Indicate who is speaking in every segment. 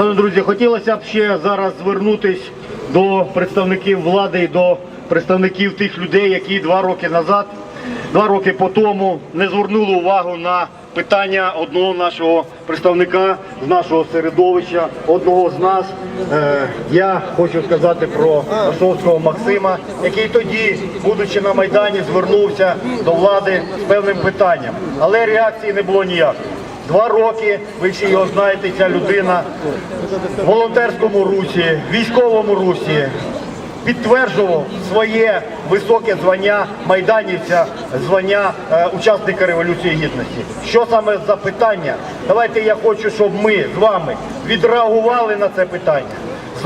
Speaker 1: Друзі, хотілося б ще зараз звернутись до представників влади і до представників тих людей, які два роки назад, два роки по тому не звернули увагу на питання одного нашого представника з нашого середовища, одного з нас. Е, я хочу сказати про Варшовського Максима, який тоді, будучи на Майдані, звернувся до влади з певним питанням, але реакції не було ніякої. Два роки, ви всі його знаєте, ця людина в волонтерському русі, військовому русі підтверджував своє високе звання майданівця, звання е, учасника Революції Гідності. Що саме за питання? Давайте я хочу, щоб ми з вами відреагували на це питання,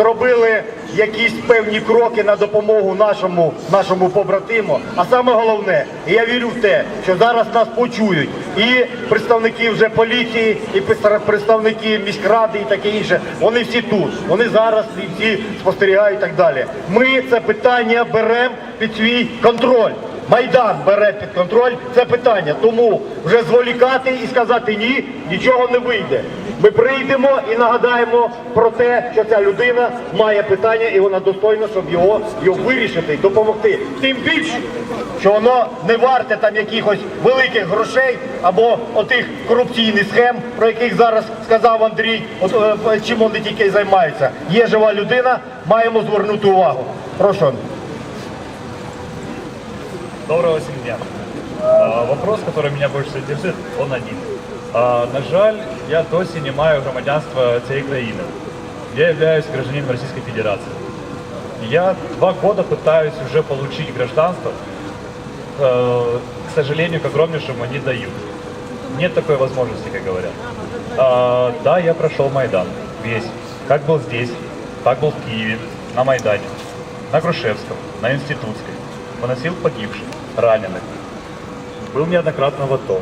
Speaker 1: зробили якісь певні кроки на допомогу нашому, нашому побратиму. А саме головне, я вірю в те, що зараз нас почують і представники вже поліції, і представники міськради і таке інше. Вони всі тут. Вони зараз всі спостерігають і так далі. Ми це питання беремо під свій контроль. Майдан бере під контроль це питання. Тому вже зволікати і сказати ні, нічого не вийде. Ми прийдемо і нагадаємо про те, що ця людина має питання і вона достойна, щоб його, його вирішити, допомогти. Тим більше, що воно не варте там якихось великих грошей або отих корупційних схем, про яких зараз сказав Андрій, от, е, чим вони тільки займаються. Є жива людина, маємо звернути увагу. Прошу. Андрій.
Speaker 2: Доброго всем дня. А, Вопрос, который меня больше всего интересует, он один. А, На жаль, я досі не маю громадянства цієї країни. Я являюсь гражданином Российской Федерации. Я два года пытаюсь уже получить гражданство. Э, К сожалению, к огромнейшему не дают. Нет такой возможности, как говорят. А, Да, я прошел Майдан весь. Как был здесь, так был в Киеве, на Майдане, на Грушевском, на Институтской. Выносил погибших, раненых. Был неоднократно в АТО.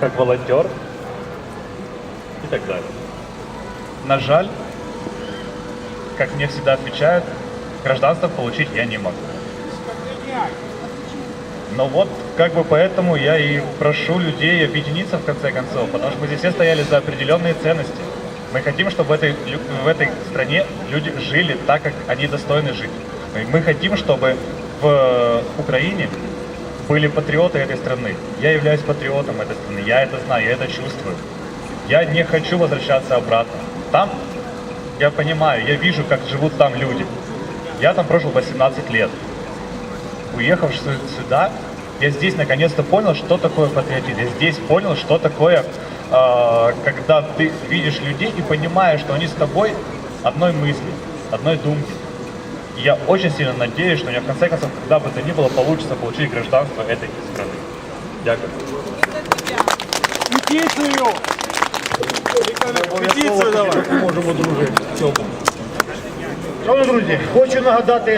Speaker 2: Как волонтер и так далее. На жаль, как мне всегда отвечают, гражданство получить я не могу. Но вот как бы поэтому я и прошу людей объединиться в конце концов, потому что мы здесь все стояли за определенные ценности. Мы хотим, чтобы в этой, в этой стране люди жили так, как они достойны жить. Мы хотим, чтобы в э, Украине были патриоты этой страны. Я являюсь патриотом этой страны, я это знаю, я это чувствую. Я не хочу возвращаться обратно. Там, я понимаю, я вижу, как живут там люди. Я там прожил 18 лет уехав сю- сюда, я здесь наконец-то понял, что такое патриотизм. Я здесь понял, что такое, э, когда ты видишь людей и понимаешь, что они с тобой одной мысли, одной думки. И я очень сильно надеюсь, что у меня в конце концов, когда бы то ни было, получится получить гражданство этой страны. Дякую.
Speaker 3: Петицию! Петицию давай.
Speaker 1: Шановні друзі, хочу нагадати